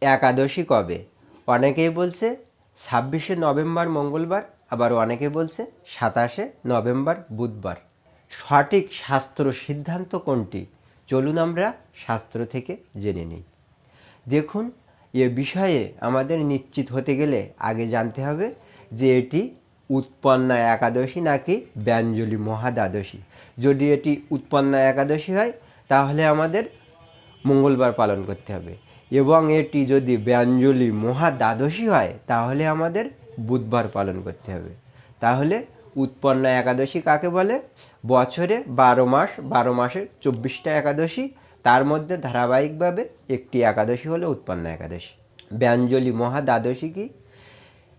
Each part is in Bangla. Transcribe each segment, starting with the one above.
একাদশী কবে? অনেকেই বলছে ছাব্বিশে নভেম্বর মঙ্গলবার, আবার অনেকে বলছে সাতাশে নভেম্বর বুধবার। সঠিক শাস্ত্র সিদ্ধান্ত কোনটি? চলুন আমরা শাস্ত্র থেকে জেনে নিই। দেখুন, এ বিষয়ে আমাদের নিশ্চিত হতে গেলে আগে জানতে হবে যে এটি উৎপন্না একাদশী নাকি ব্যঞ্জলি মহাদ্বাদশী। যদি এটি উৎপন্না একাদশী হয়, তাহলে আমাদের মঙ্গলবার পালন করতে হবে। এবং এটি যদি ব্যঞ্জলি মহাদ্বাদশী হয়, তাহলে আমাদের বুধবার পালন করতে হবে। তাহলে উৎপন্ন একাদশী কাকে বলে? বছরে বারো মাস, বারো মাসের চব্বিশটা একাদশী, তার মধ্যে ধারাবাহিকভাবে একটি একাদশী হলো উৎপন্ন একাদশী। ব্যঞ্জলি মহা দ্বাদশী কি?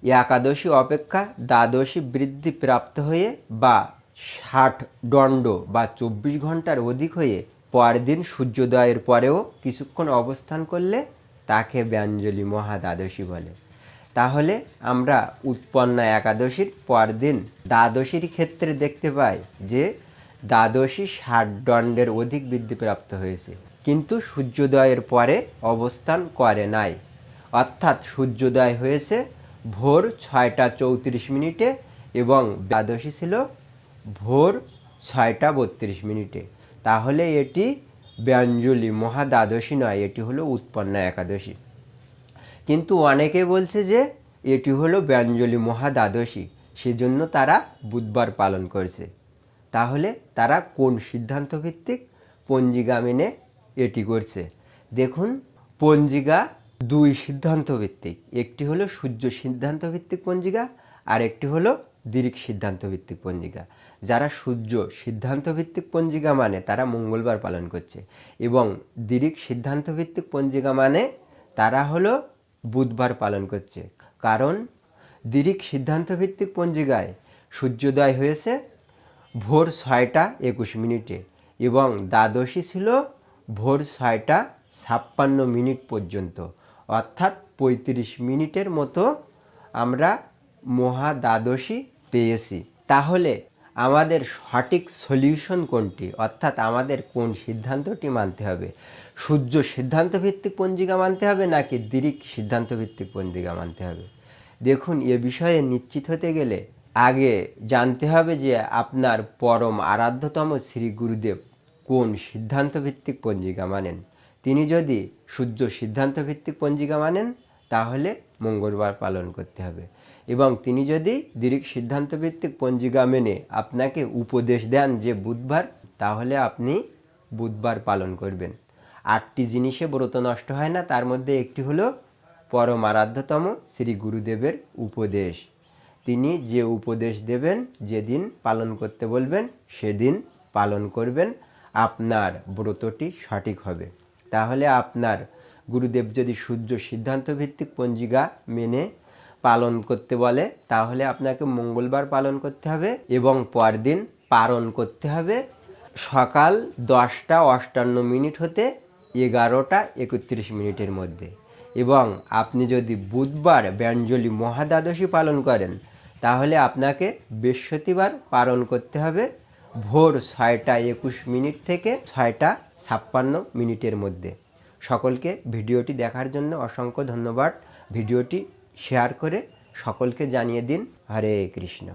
একাদশী অপেক্ষা দ্বাদশী বৃদ্ধি প্রাপ্ত হয়ে বা ষাট দণ্ড বা চব্বিশ ঘণ্টার অধিক হয়ে পরদিন সূর্যোদয়ের পরেও কিছুক্ষণ অবস্থান করলে তাকে ব্যঞ্জলি মহা দ্বাদশী বলে। তাহলে আমরা উৎপন্না একাদশীর পরদিন দ্বাদশীর ক্ষেত্রে দেখতে পাই যে দ্বাদশী ষাট দণ্ডের অধিক বৃদ্ধিপ্রাপ্ত হয়েছে। কিন্তু সূর্যোদয়ের পরে অবস্থান করে নাই। অর্থাৎ সূর্যোদয় হয়েছে ভোর ছয়টা চৌত্রিশ মিনিটে এবং দ্বাদশী ছিল ভোর ছয়টা বত্রিশ মিনিটে। তাহলে এটি ব্যঞ্জলি মহা দ্বাদশী নয়, এটি হলো উৎপন্না একাদশী। কিন্তু অনেকে বলছে যে এটি হলো ব্যঞ্জলি মহা দ্বাদশী সেজন্য তারা বুধবার পালন করছে। তাহলে তারা কোন সিদ্ধান্ত ভিত্তিক পঞ্জিকা মেনে এটি করছে? দেখুন, পঞ্জিকা দুই সিদ্ধান্ত ভিত্তিক একটি হলো সূর্য সিদ্ধান্ত ভিত্তিক পঞ্জিকা আর একটি হলো দিরিক সিদ্ধান্ত ভিত্তিক পঞ্জিকা। যারা সূর্য সিদ্ধান্ত ভিত্তিক পঞ্জিকা মানে তারা মঙ্গলবার পালন করছে এবং দিরিক সিদ্ধান্ত ভিত্তিক পঞ্জিকা মানে তারা হলো বুধবার পালন করছে। কারণ দিরিক সিদ্ধান্ত ভিত্তিক পঞ্জিকায় সূর্যোদয় হয়েছে ভোর ছয়টা একুশ মিনিটে এবং দ্বাদশী ছিল ভোর ছয়টা ছাপ্পান্ন মিনিট পর্যন্ত। অর্থাৎ পঁয়ত্রিশ মিনিটের মতো আমরা মহা দ্বাদশী পেয়েছি। তাহলে আমাদের সঠিক সলিউশন কোনটি? অর্থাৎ আমাদের কোন সিদ্ধান্তটি মানতে হবে? সূর্য সিদ্ধান্ত ভিত্তিক পঞ্জিকা মানতে হবে নাকি দিরিক সিদ্ধান্ত ভিত্তিক পঞ্জিকা মানতে হবে? দেখুন, এ বিষয়ে নিশ্চিত হতে গেলে আগে জানতে হবে যে আপনার পরম আরাধ্যতম শ্রী গুরুদেব কোন সিদ্ধান্ত ভিত্তিক পঞ্জিকা মানেন। তিনি যদি সূর্য সিদ্ধান্ত ভিত্তিক পঞ্জিকা মানেন, তাহলে মঙ্গলবার পালন করতে হবে। এবং তিনি যদি দীর্ঘ সিদ্ধান্ত ভিত্তিক পঞ্জিকা মেনে আপনাকে উপদেশ দেন যে বুধবার, তাহলে আপনি বুধবার পালন করবেন। আটটি জিনিসে ব্রত নষ্ট হয় না, তার মধ্যে একটি হলো পরম আরাধ্যতম শ্রী গুরুদেবের উপদেশ। তিনি যে উপদেশ দেবেন, যেদিন পালন করতে বলবেন, সেদিন পালন করবেন। আপনার ব্রতটি সঠিক হবে। তাহলে আপনার গুরুদেব যদি সূর্য সিদ্ধান্ত ভিত্তিক পঞ্জিকা মেনে পালন করতে বলে, তাহলে আপনাকে মঙ্গলবার পালন করতে হবে এবং পরদিন পালন করতে হবে। সকাল দশটা অষ্টান্ন মিনিট হতে এগারোটা একত্রিশ মিনিটের মধ্যে। এবং আপনি যদি বুধবার ব্যঞ্জলি মহাদ্বাদশী পালন করেন, তাহলে আপনাকে বৃহস্পতিবার পালন করতে হবে। ভোর ছয়টা একুশ মিনিট থেকে ছয়টা ছাপ্পান্ন মিনিটের মধ্যে। সকলকে ভিডিওটি দেখার জন্য অসংখ্য ধন্যবাদ। ভিডিওটি শেয়ার করে সকলকে জানিয়ে দিন হরে কৃষ্ণ।